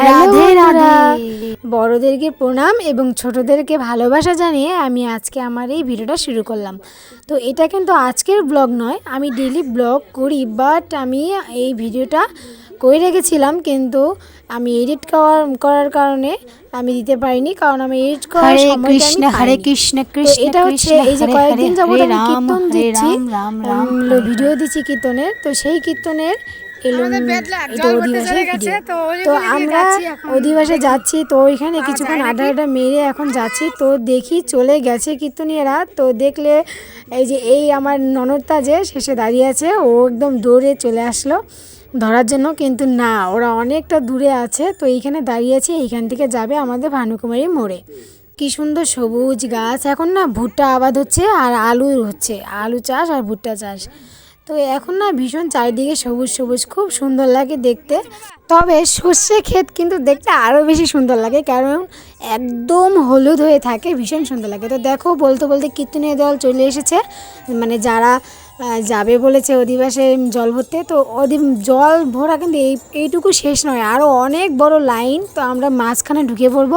রাধে রাধে। বড়দেরকে প্রণাম এবং ছোটদেরকে ভালোবাসা জানিয়ে আমি আজকে আমার এই ভিডিওটা শুরু করলাম তো এটা কিন্তু আজকের ব্লগ নয় আমি ডেলি ব্লগ করি বাট আমি এই ভিডিওটা করে রেখেছিলাম কিন্তু আমি এডিট করার করার কারণে আমি দিতে পারিনি কারণ আমি এডিট করার সময়টা আমি কৃষ্ণ হরে কৃষ্ণ কৃষ্ণ এটা হচ্ছে এই যে কয়েকদিন যাবত আমি কীর্তন দিচ্ছি রাম, রাম রাম, ভিডিও দিচ্ছি কীর্তনের তো সেই কীর্তনের তো আমরা অধিবাসে যাচ্ছি তো ওইখানে কিছুক্ষণ যায় আড্ডা আড্ডা মেরে এখন যাচ্ছি তো দেখি চলে গেছে কীর্তনীয়রা তো দেখলে এই যে এই আমার ননদটা যে শেষে দাঁড়িয়ে আছে ও একদম দৌড়ে চলে আসলো। ধরার জন্য কিন্তু না, ওরা অনেকটা দূরে আছে, তো এইখানে দাঁড়িয়ে আছে, এইখান থেকে যাবে আমাদের ভানুকুমারী মোড়ে। কি সুন্দর সবুজ গাছ, এখন না ভুট্টা আবাদ হচ্ছে আর আলু হচ্ছে, আলু চাষ আর ভুট্টা চাষ। তো এখন না ভীষণ চারিদিকে সবুজ সবুজ, খুব সুন্দর লাগে দেখতে। তবে সর্ষে ক্ষেত কিন্তু দেখতে আরও বেশি সুন্দর লাগে, কারণ একদম হলুদ হয়ে থাকে, ভীষণ সুন্দর লাগে। তো দেখো বলতে বলতে কীর্তনীয় দল চলে এসেছে মানে যারা যাবে বলেছে অধিবাসে জল ভরতে। তো অধি জল ভরা কিন্তু এই, এইটুকু শেষ নয়। আরও অনেক বড় লাইন, তো আমরা মাঝখানে ঢুকে পড়ব।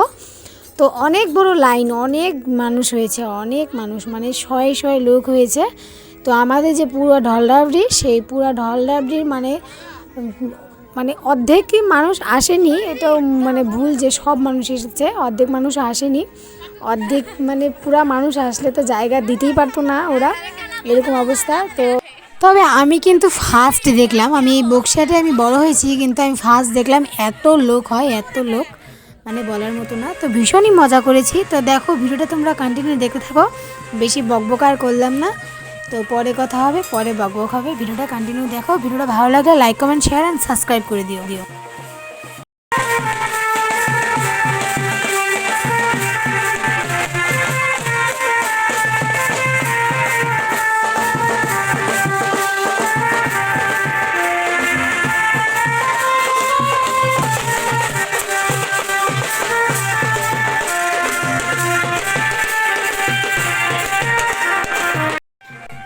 তো অনেক বড় লাইন, অনেক মানুষ হয়েছে, অনেক মানুষ মানে শয়ে শয়ে লোক হয়েছে। তো আমাদের যে পুরো ঢলডাবড়ি সেই পুরো ঢলডাবড়ির মানে মানে অর্ধেকই মানুষ আসেনি। এটাও মানে ভুল যে সব মানুষ এসেছে, অর্ধেক মানুষ আসেনি। অর্ধেক মানে পুরা মানুষ আসলে তো জায়গা দিতেই পারতো না ওরা। এরকম অবস্থা। তো তবে আমি কিন্তু ফার্স্ট দেখলাম, আমি বক্সিয়াতে আমি বড় হয়েছি, কিন্তু আমি ফার্স্ট দেখলাম এত লোক হয়, এত লোক মানে বলার মতো না। তো ভীষণই মজা করেছি। তো দেখো, ভিডিওটা তোমরা কন্টিনিউ দেখতে থাকো, বেশি বকবক আর করলাম না। তো পরে কথা হবে, পরে বকবক হবে। ভিডিওটা কন্টিনিউ দেখো। ভিডিওটা ভালো লাগলে like comment share and subscribe করে দিও দিও।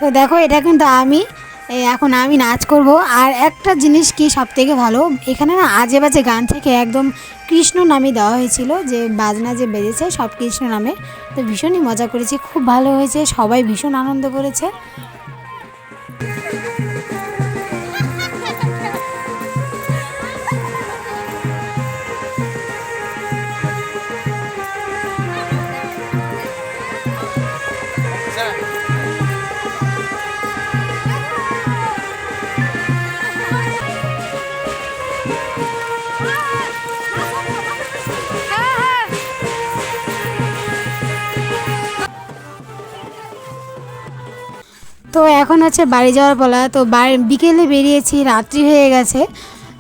তো দেখো, এটা কিন্তু আমি এখন আমি নাচ করব। আর একটা জিনিস কি সব থেকে ভালো, এখানে না আজে বাজে গান থেকে একদম কৃষ্ণ নামে দেওয়া হয়েছিল, যে বাজনা যে বেজেছে সব কৃষ্ণ নামে। তো ভীষণই মজা করেছি, খুব ভালো হয়েছে, সবাই ভীষণ আনন্দ করেছে। তো এখন হচ্ছে বাড়ি যাওয়ার পালা তো বিকেলে বেরিয়েছি, রাত্রি হয়ে গেছে।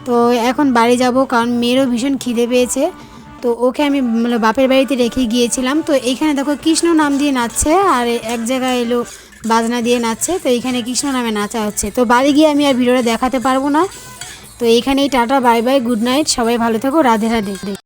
তো এখন বাড়ি যাব, কারণ মেয়েরও ভীষণ খিদে পেয়েছে। তো ওকে আমি মানে বাপের বাড়িতে রেখে গিয়েছিলাম। তো এইখানে দেখো কৃষ্ণ নাম দিয়ে নাচছে, আর এক জায়গায় এলো বাজনা দিয়ে নাচছে। তো এইখানে কৃষ্ণ নামে নাচা হচ্ছে। তো বাড়ি গিয়ে আমি আর ভিডিওটা দেখাতে পারব না। তো এইখানেই tata bye bye good night সবাই ভালো থাকো রাধে রাধে।